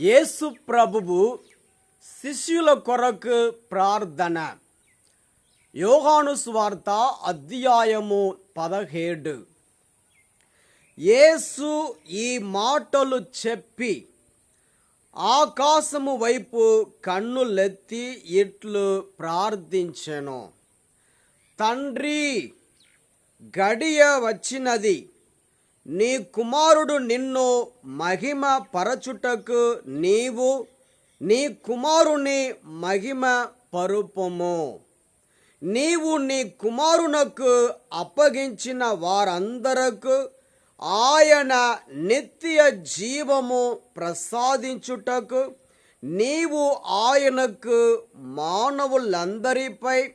యేసు ప్రభువు శిష్యుల కొరకు ప్రార్థన. యోగాను స్వార్త అధ్యాయము పదహేడు. యేసు ఈ మాటలు చెప్పి ఆకాశము వైపు కన్నులెత్తి ఇట్లు ప్రార్థించెను. తండ్రి గడియ వచ్చినది. నీ కుమారుడు నిన్ను మహిమ పరచుటకు నీవు నీ కుమారుని మహిమ పరుపము. నీవు నీ కుమారునకు అప్పగించిన వారందరకు ఆయన నిత్య జీవము ప్రసాదించుటకు నీవు ఆయనకు మానవులందరిపై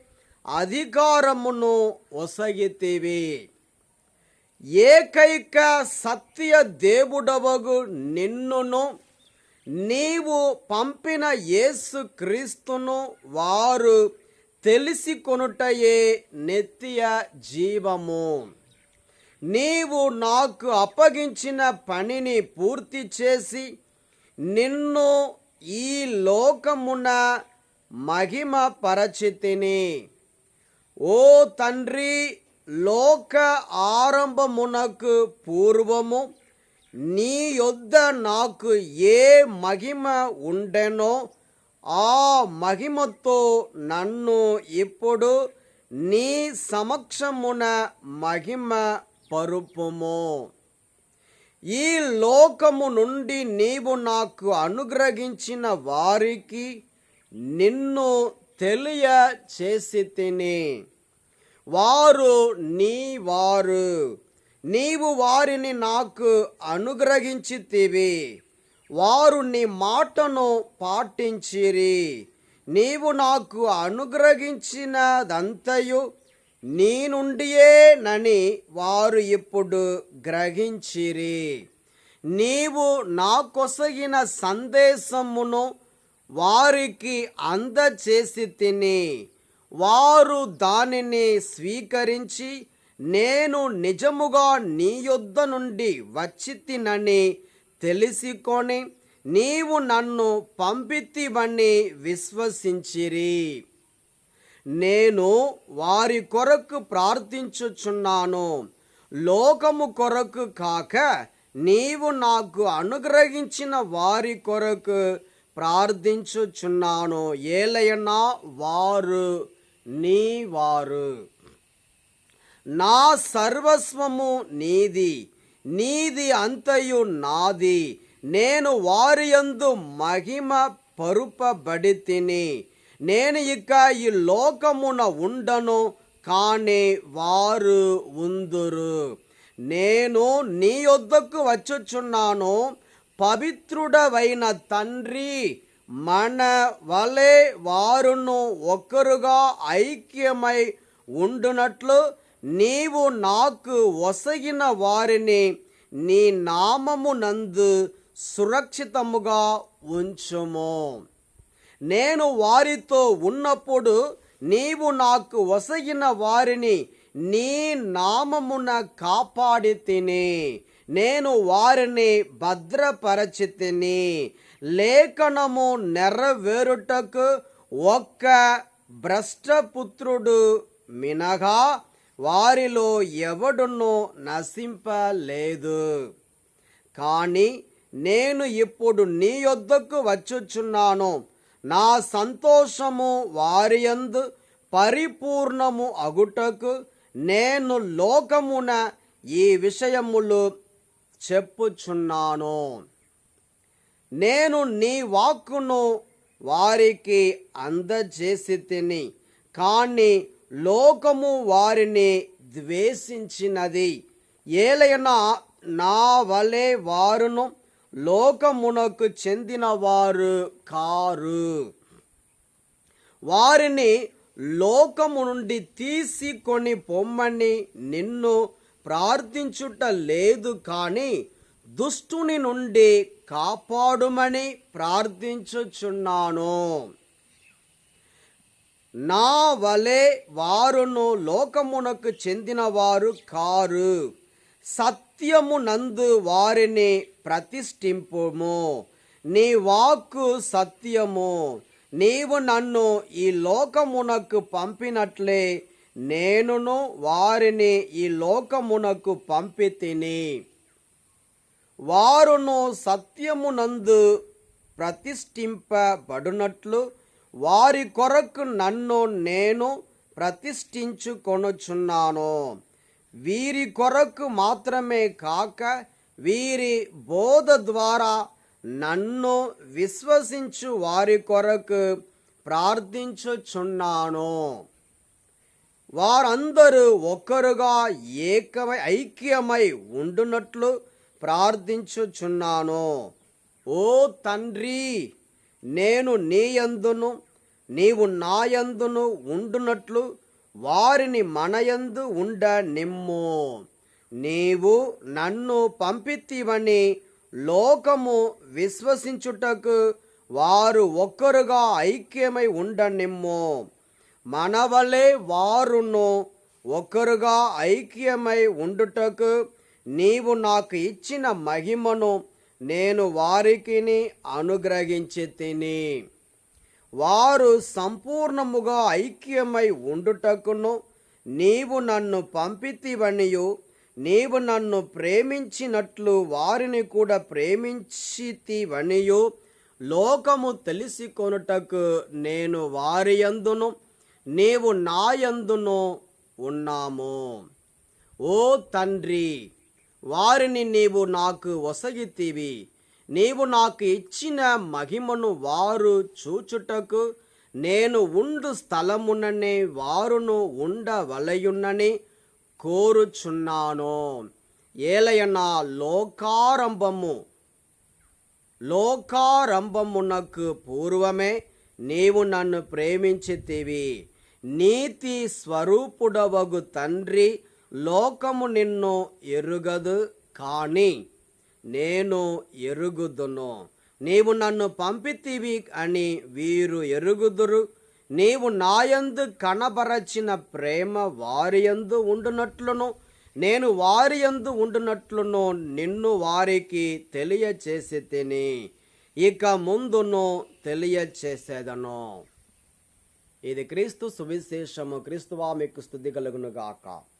అధికారమును ఒసగితివి. ఏకైక సత్య దేవుడవగు నిన్నును. నీవు పంపిన యేసు క్రీస్తును వారు తెలిసి కొనుటయే నిత్య జీవము. నీవు నాకు అప్పగించిన పనిని పూర్తి చేసి నిన్ను ఈ లోకమున మహిమ పరచితిని ఓ తండ్రి లోక ఆరంభమునకు పూర్వము నీ యొద్ద నాకు ఏ మహిమ ఉండెనో ఆ మహిమతో నన్ను ఇప్పుడు నీ సమక్షమున మహిమ పరుపుము. ఈ లోకము నుండి నీవు నాకు అనుగ్రహించిన వారికి నిన్ను తెలియ చేసి తిని. వారు నీ వారు నీవు వారిని నాకు అనుగ్రహించితివి. వారు నీ మాటను పాటించిరి. నీవు నాకు అనుగ్రహించినదంతయు నీ నుండియే నని వారు ఇప్పుడు గ్రహించిరి. నీవు నాకొసగిన సందేశమును వారికి అందచేసి తిని. వారు దానిని స్వీకరించి నేను నిజముగా నీ యొద్ద నుండి వచ్చి తినని తెలిసికొని నీవు నన్ను పంపితివని విశ్వసించిరి. నేను వారి కొరకు ప్రార్థించుచున్నాను. లోకము కొరకు కాక నీవు నాకు అనుగ్రహించిన వారి కొరకు ప్రార్థించుచున్నాను. ఏలయనా వారు నీ వారు నా సర్వస్వము నీది నీది అంతయు నాది. నేను వారియందు మహిమ పరుపబడి తిని నేను ఇక ఈ లోకమున ఉండను కానీ వారు ఉందురు. నేను నీ యొద్దకు వచ్చుచున్నాను పవిత్రుడవైన తండ్రి మన వలె వారును ఒక్కరుగా ఐక్యమై ఉండునట్లు నీవు నాకు ఒసగిన వారిని నీ నామము నందు సురక్షితముగా ఉంచుము. నేను వారితో ఉన్నప్పుడు నీవు నాకు ఒసగిన వారిని నీ నామమున కాపాడి తిని నేను వారిని భద్రపరచి తిని లేఖనము నెరవేరుటకు ఒక్క భ్రష్టపుత్రుడు మినగా వారిలో ఎవడునూ నశింపలేదు. కానీ నేను ఇప్పుడు నీ యొద్దకు వచ్చుచున్నాను. నా సంతోషము వారి యందు పరిపూర్ణము అగుటకు నేను లోకమున ఈ విషయములు చెప్పుచున్నాను. నేను నీ వాక్కును వారికి అందజేసి తిని కానీ లోకము వారిని ద్వేషించినది. ఏలైనా నా వలె వారును లోకమునకు చెందిన వారు కారు. వారిని లోకము నుండి తీసుకొని పొమ్మని నిన్ను ప్రార్థించుట లేదు కానీ దుష్టుని నుండి కాపాడుమని ప్రార్థించుచున్నాను. నా వలె వారును లోకమునకు చెందినవారు కారు. సత్యము నందు వారిని ప్రతిష్ఠింపుము. నీ వాక్కు సత్యము. నీవు నన్ను ఈ లోకమునకు పంపినట్లే నేనును వారిని ఈ లోకమునకు పంపి తిని వారును సత్యమునందు ప్రతిష్ఠింపబడినట్లు వారి కొరకు నన్ను నేను ప్రతిష్ఠించుకొనుచున్నాను. వీరి కొరకు మాత్రమే కాక వీరి బోధ ద్వారా నన్ను విశ్వసించు వారి కొరకు ప్రార్థించుచున్నాను. వారందరూ ఒక్కరుగా ఏకమై ఐక్యమై ఉండునట్లు ప్రార్థించుచున్నాను. ఓ తండ్రి నేను నీయందును నీవు నాయందును ఉండునట్లు వారిని మనయందు ఉండ నిమ్ము. నీవు నన్ను పంపితివని లోకము విశ్వసించుటకు వారు ఒక్కరుగా ఐక్యమై ఉండనిమ్ము మనవలే వారును ఒకరుగా ఐక్యమై ఉండుటకు నీవు నాకు ఇచ్చిన మహిమను నేను వారికి అనుగ్రహించి తిని. వారు సంపూర్ణముగా ఐక్యమై ఉండుటకును నీవు నన్ను పంపితివనియు నీవు నన్ను ప్రేమించినట్లు వారిని కూడా ప్రేమించితివనియు. లోకము తెలిసికొనుటకు నేను వారి యందును నీవు నాయందును ఉన్నాము. ఓ తండ్రి! వారిని నీవు నాకు ఒసగితివి నీవు నాకు ఇచ్చిన మహిమను వారు చూచుటకు నేను ఉండు స్థలముననే వారును ఉండవలయున్నని కోరుచున్నాను. ఏలయన లోకారంభము. లోకారంభమునకు పూర్వమే నీవు నన్ను ప్రేమించితివి. నీతి స్వరూపుడవగు తండ్రి లోకము నిన్ను ఎరుగదు కానీ నేను ఎరుగుదును. నీవు నన్ను పంపితివి అని వీరు ఎరుగుదురు. నీవు నాయందు కనబరచిన ప్రేమ వారియందు ఉండునట్లును. నేను వారి యందు ఉండునట్లును నిన్ను వారికి తెలియచేసి తిని ఇక ముందును తెలియచేసేదను. ఇది క్రీస్తు సువిశేషము. క్రీస్తువా మీకు స్థుతి కలుగునుగాక.